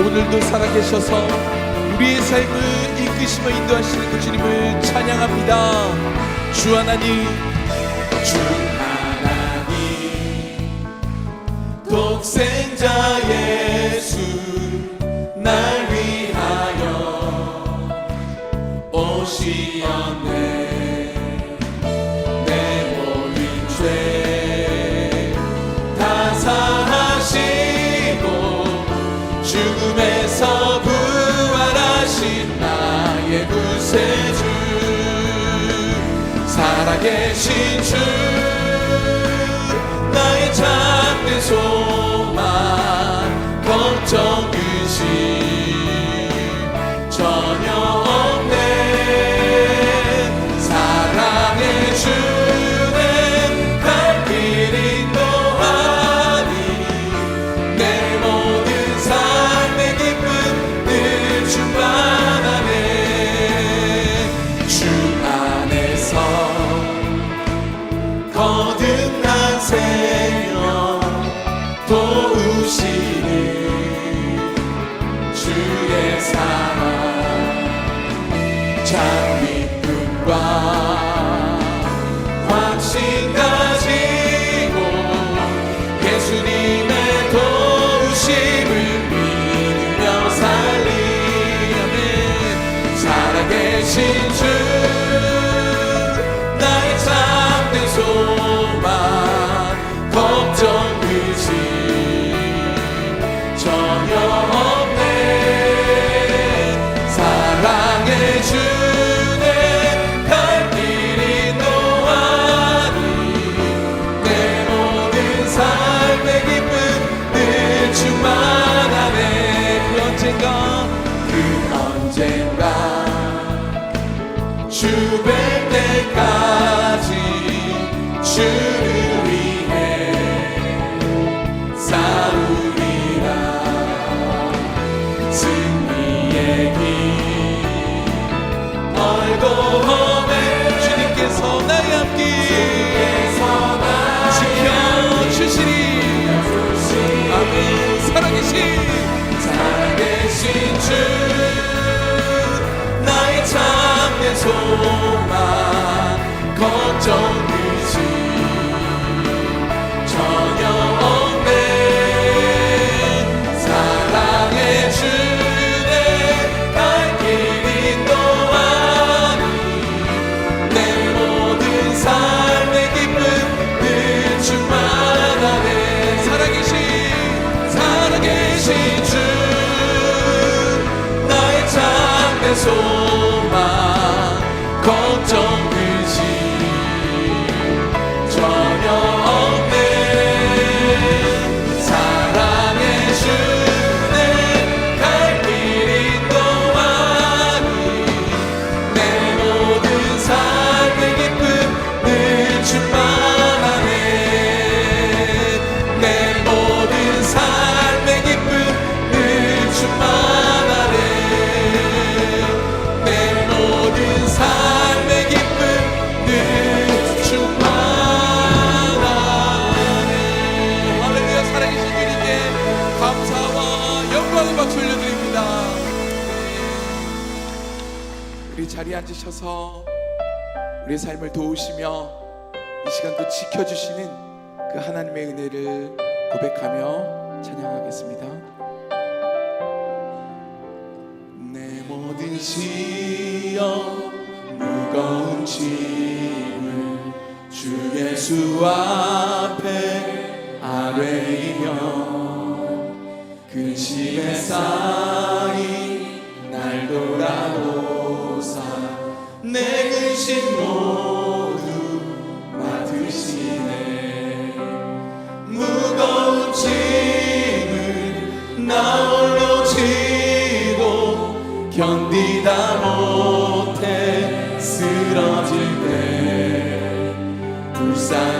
오늘도 살아계셔서 우리의 삶을 이끄시며 인도하시는 그 주님을 찬양합니다. 주 하나님, 주 하나님, 독생자 예수 날 위하여 오시었네. 내 모든 죄 다 사하시고 죽음에서 부활하신 나의 구세주. 살아계신 주 계신 주 나의 참된 소망 걱정 의심 전혀 없네. 사랑의 충만하네. 그 언젠가 그 언젠가 주뵐 때까 참 앉으셔서 우리의 삶을 도우시며 이 시간도 지켜주시는 그 하나님의 은혜를 고백하며 찬양하겠습니다. 내 모든 시험 무거운 짐을 주 예수 앞에 아뢰이며 근심에 쌓인 날 돌아보사 내 근심 모두 맡으시네. 무거운 짐을 나 홀로 지고 견디다 못해 쓰러질 때 불쌍